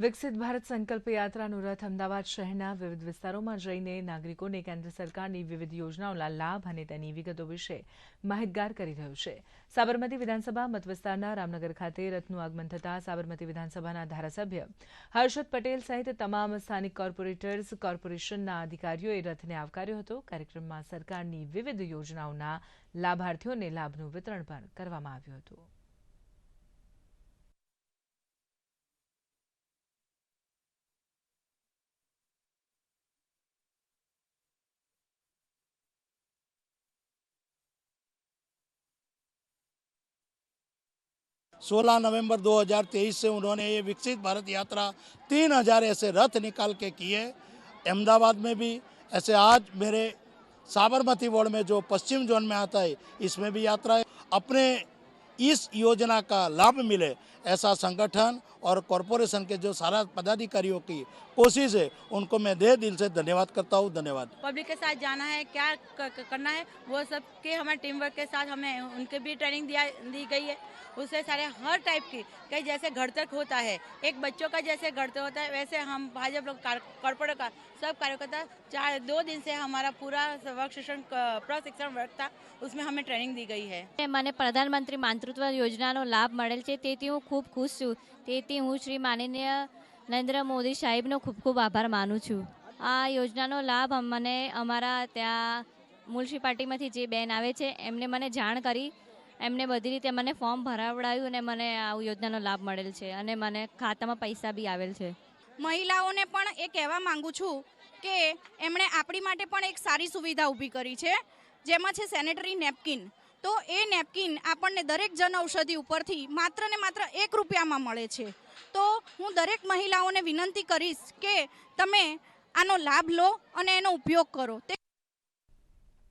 વિકસિત ભારત સંકલ્પ યાત્રાનું રથ અમદાવાદ શહેરના વિવિધ વિસ્તારોમાં જઈને નાગરિકોને કેન્દ્ર સરકારની વિવિધ યોજનાઓના લાભ અને તેની વિગતો વિશે માહિતગાર કરી રહ્યું છે. સાબરમતી વિધાનસભા મતવિસ્તારના રામનગર ખાતે રથનું આગમન થતાં સાબરમતી વિધાનસભાના ધારાસભ્ય હર્ષદ પટેલ સહિત તમામ સ્થાનિક કોર્પોરેટર્સ, કોર્પોરેશનના અધિકારીઓએ રથને આવકાર્યો હતો. કાર્યક્રમમાં સરકારની વિવિધ યોજનાઓના લાભાર્થીઓને લાભનું વિતરણ પણ કરવામાં આવ્યું હતું. सोलह नवंबर 2023 से उन्होंने ये विकसित भारत यात्रा तीन हज़ार ऐसे रथ निकाल के किए। अहमदाबाद में भी ऐसे आज मेरे साबरमती वार्ड में जो पश्चिम जोन में आता है, इसमें भी यात्रा अपने इस योजना का लाभ मिले ऐसा संगठन और कॉरपोरेशन के जो सारा पदाधिकारियों की कोशिश है उनको मैं दे दिल से धन्यवाद करता हूँ धन्यवाद। पब्लिक के साथ जाना है क्या करना है वो सब के हमारे टीम वर्क के साथ हमें उनके भी ट्रेनिंग दिया दी गई है। उससे सारे हर टाइप की कई जैसे घर तक होता है एक बच्चों का जैसे घर तक होता है वैसे हम भाजपा लोग कॉरपोरेट का सब कार्यकर्ता चार दो दिन से हमारा पूरा वर्क शिक्षण प्रशिक्षण वर्क था उसमें हमें ट्रेनिंग दी गई है। मैंने प्रधानमंत्री मातृ માતૃત્વ યોજનાનો લાભ મળેલ છે. તેથી હું ખૂબ ખુશ છું. તેથી હું શ્રી માનનીય નરેન્દ્ર મોદી સાહેબનો ખૂબ ખૂબ આભાર માનું છું. આ યોજનાનો લાભ મને અમારા ત્યાં મ્યુનિસિપાલિટીમાંથી જે બેન આવે છે, એમને મને જાણ કરી. એમને બધી રીતે મને ફોર્મ ભરાવડાવ્યું અને મને આ યોજનાનો લાભ મળેલ છે અને મને ખાતામાં પૈસા બી આવેલ છે. મહિલાઓને પણ એ કહેવા માંગુ છું કે એમણે આપણી માટે પણ એક સારી સુવિધા ઊભી કરી છે, જેમાં છે સેનેટરી નેપકિન. તો એ નેપકિન આપણને દરેક જનઔષધિ ઉપરથી માત્ર ને માત્ર એક રૂપિયામાં મળે છે. તો હું દરેક મહિલાઓને વિનંતી કરીશ કે તમે આનો લાભ લો અને એનો ઉપયોગ કરો.